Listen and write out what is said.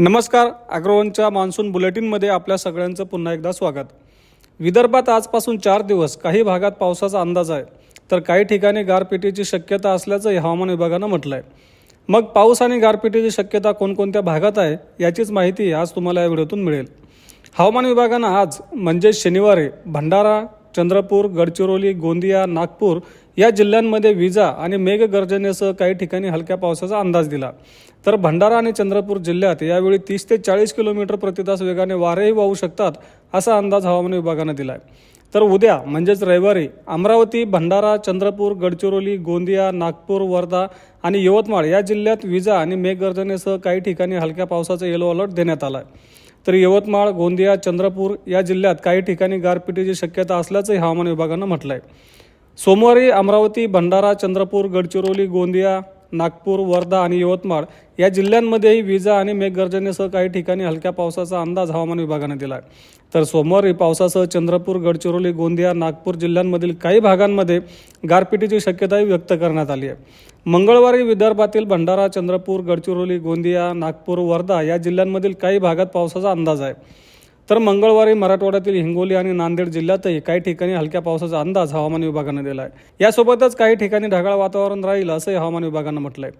नमस्कार अग्रवनच्या मान्सून बुलेटिनमध्ये आपल्या सगळ्यांचं पुन्हा एकदा स्वागत. विदर्भात आजपासून चार दिवस काही भागात पावसाचा अंदाज आहे. तर काही ठिकाणी गारपिटीची शक्यता असल्याचंही हवामान विभागानं म्हटलं आहे मग पाऊस आणि गारपिटीची शक्यता कोणकोणत्या भागात आहे याचीच माहिती आज तुम्हाला या व्हिडिओतून मिळेल. हवामान विभागानं आज म्हणजे शनिवारी भंडारा चंद्रपूर गडचिरोली गोंदिया नागपूर या जिल्ह्यांमध्ये विजा आणि मेघगर्जनेसह काही ठिकाणी हलक्या पावसाचा अंदाज दिला. तर भंडारा आणि चंद्रपूर जिल्ह्यात यावेळी तीस ते चाळीस किलोमीटर प्रतितास वेगाने वारेही वाहू शकतात असा अंदाज हवामान विभागानं दिला आहे तर उद्या म्हणजेच रविवारी अमरावती भंडारा चंद्रपूर गडचिरोली गोंदिया नागपूर वर्धा आणि यवतमाळ या जिल्ह्यात विजा आणि मेघगर्जनेसह काही ठिकाणी हलक्या पावसाचा येलो अलर्ट देण्यात आला आहे तर यवतमाळ गोंदिया चंद्रपूर या जिल्ह्यात काही ठिकाणी गारपिटीची शक्यता असल्याचंही हवामान विभागानं म्हटलं आहे सोमवारी अमरावती भंडारा चंद्रपूर गडचिरोली गोंदिया नागपूर वर्धा आणि यवतमाळ या जिल्ह्यांमध्येही विजा आणि मेघगर्जनेसह काही ठिकाणी हलक्या पावसाचा अंदाज हवामान विभागाने दिला आहे तर सोमवारी पावसासह चंद्रपूर गडचिरोली गोंदिया नागपूर जिल्ह्यांमधील काही भागांमध्ये गारपिटीची शक्यताही व्यक्त करण्यात आली आहे. मंगळवारी विदर्भातील भंडारा चंद्रपूर गडचिरोली गोंदिया नागपूर वर्धा या जिल्ह्यांमधील काही भागात पावसाचा अंदाज आहे. तर मंगळवारी मराठवाड्यातील हिंगोली आणि नांदेड जिल्ह्यातही काही ठिकाणी हलक्या पावसाचा अंदाज हवामान विभागानं दिला आहे यासोबतच काही ठिकाणी ढगाळ वातावरण राहील असंही हवामान विभागानं म्हटलंय.